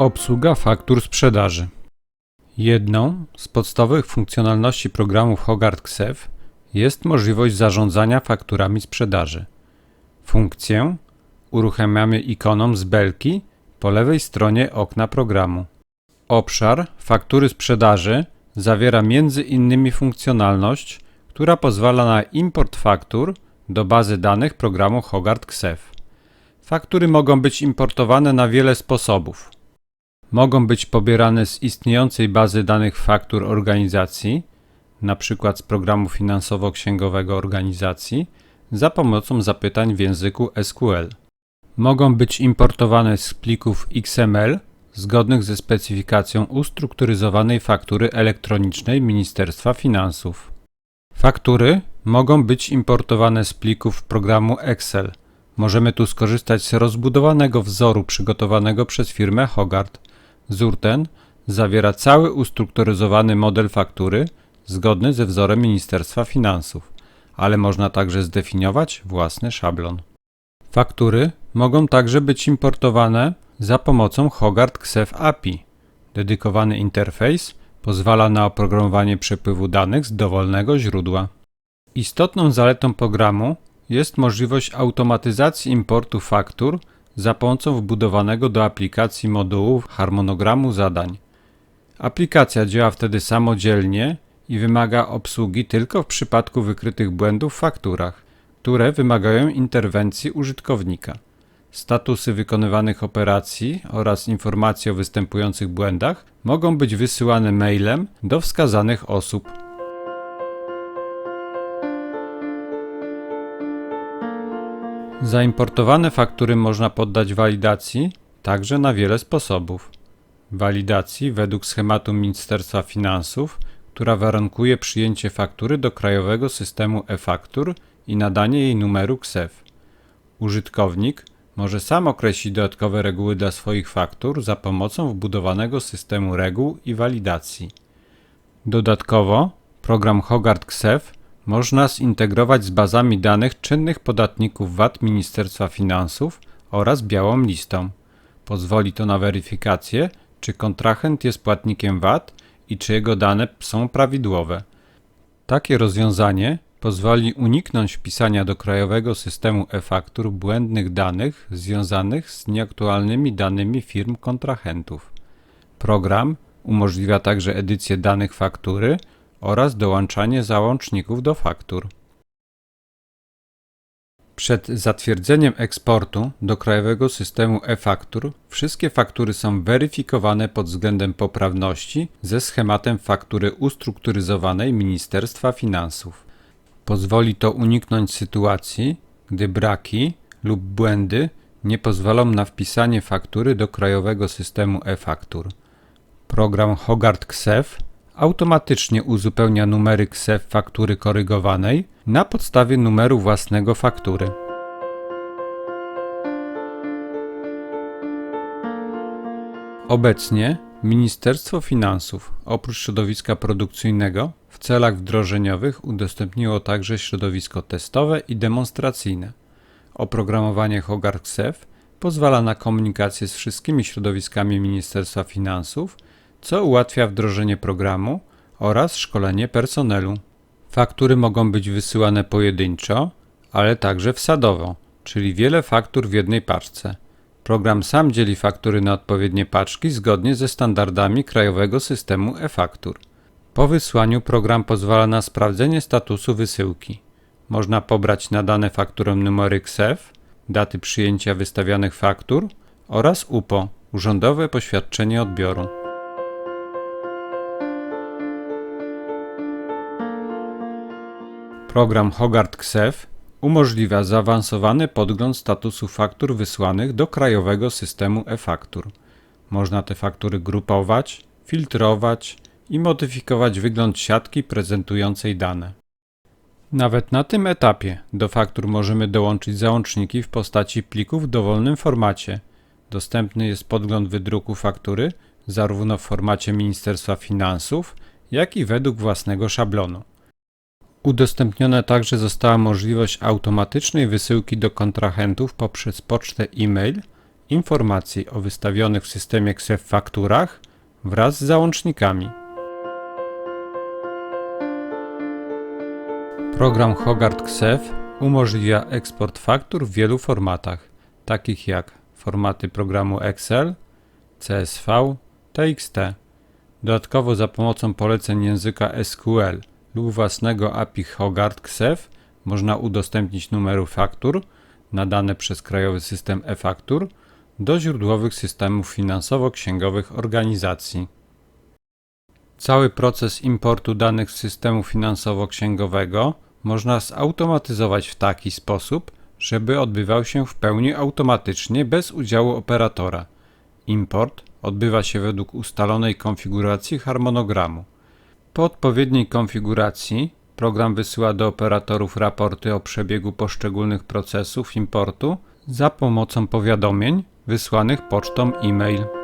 Obsługa faktur sprzedaży. Jedną z podstawowych funkcjonalności programów Hogarth Ksef jest możliwość zarządzania fakturami sprzedaży. Funkcję uruchamiamy ikoną z belki po lewej stronie okna programu. Obszar faktury sprzedaży zawiera innymi funkcjonalność, która pozwala na import faktur do bazy danych programu Hogarth Ksef. Faktury mogą być importowane na wiele sposobów. Mogą być pobierane z istniejącej bazy danych faktur organizacji, np. z programu finansowo-księgowego organizacji, za pomocą zapytań w języku SQL. Mogą być importowane z plików XML zgodnych ze specyfikacją ustrukturyzowanej faktury elektronicznej Ministerstwa Finansów. Faktury mogą być importowane z plików programu Excel. Możemy tu skorzystać z rozbudowanego wzoru przygotowanego przez firmę Hogarth. Wzór ten zawiera cały ustrukturyzowany model faktury zgodny ze wzorem Ministerstwa Finansów, ale można także zdefiniować własny szablon. Faktury mogą także być importowane za pomocą Hogarth Ksef API. Dedykowany interfejs pozwala na oprogramowanie przepływu danych z dowolnego źródła. Istotną zaletą programu jest możliwość automatyzacji importu faktur za pomocą wbudowanego do aplikacji modułu harmonogramu zadań. Aplikacja działa wtedy samodzielnie i wymaga obsługi tylko w przypadku wykrytych błędów w fakturach, które wymagają interwencji użytkownika. Statusy wykonywanych operacji oraz informacje o występujących błędach mogą być wysyłane mailem do wskazanych osób. Zaimportowane faktury można poddać walidacji także na wiele sposobów. Walidacji według schematu Ministerstwa Finansów, która warunkuje przyjęcie faktury do krajowego systemu e-faktur i nadanie jej numeru KSEF. Użytkownik może sam określić dodatkowe reguły dla swoich faktur za pomocą wbudowanego systemu reguł i walidacji. Dodatkowo program Hogarth KSEF można zintegrować z bazami danych czynnych podatników VAT Ministerstwa Finansów oraz białą listą. Pozwoli to na weryfikację, czy kontrahent jest płatnikiem VAT i czy jego dane są prawidłowe. Takie rozwiązanie pozwoli uniknąć wpisania do krajowego systemu e-faktur błędnych danych związanych z nieaktualnymi danymi firm kontrahentów. Program umożliwia także edycję danych faktury oraz dołączanie załączników do faktur. Przed zatwierdzeniem eksportu do krajowego systemu e-faktur wszystkie faktury są weryfikowane pod względem poprawności ze schematem faktury ustrukturyzowanej Ministerstwa Finansów. Pozwoli to uniknąć sytuacji, gdy braki lub błędy nie pozwolą na wpisanie faktury do krajowego systemu e-faktur. Program Hogarth Ksef automatycznie uzupełnia numery KSEF faktury korygowanej na podstawie numeru własnego faktury. Obecnie Ministerstwo Finansów oprócz środowiska produkcyjnego w celach wdrożeniowych udostępniło także środowisko testowe i demonstracyjne. Oprogramowanie Hogarth Ksef pozwala na komunikację z wszystkimi środowiskami Ministerstwa Finansów – co ułatwia wdrożenie programu oraz szkolenie personelu. Faktury mogą być wysyłane pojedynczo, ale także wsadowo, czyli wiele faktur w jednej paczce. Program sam dzieli faktury na odpowiednie paczki zgodnie ze standardami krajowego systemu e-faktur. Po wysłaniu program pozwala na sprawdzenie statusu wysyłki. Można pobrać nadane fakturą numery KSEF, daty przyjęcia wystawianych faktur oraz UPO, Urzędowe Poświadczenie Odbioru. Program Hogarth Ksef umożliwia zaawansowany podgląd statusu faktur wysłanych do krajowego systemu e-faktur. Można te faktury grupować, filtrować i modyfikować wygląd siatki prezentującej dane. Nawet na tym etapie do faktur możemy dołączyć załączniki w postaci plików w dowolnym formacie. Dostępny jest podgląd wydruku faktury zarówno w formacie Ministerstwa Finansów, jak i według własnego szablonu. Udostępniona także została możliwość automatycznej wysyłki do kontrahentów poprzez pocztę e-mail informacji o wystawionych w systemie KSEF fakturach wraz z załącznikami. Program Hogart KSEF umożliwia eksport faktur w wielu formatach, takich jak formaty programu Excel, CSV, TXT. Dodatkowo za pomocą poleceń języka SQL lub własnego API Hogart KSEF można udostępnić numery faktur nadane przez krajowy system e-faktur do źródłowych systemów finansowo-księgowych organizacji. Cały proces importu danych z systemu finansowo-księgowego można zautomatyzować w taki sposób, żeby odbywał się w pełni automatycznie bez udziału operatora. Import odbywa się według ustalonej konfiguracji harmonogramu. Po odpowiedniej konfiguracji program wysyła do operatorów raporty o przebiegu poszczególnych procesów importu za pomocą powiadomień wysłanych pocztą e-mail.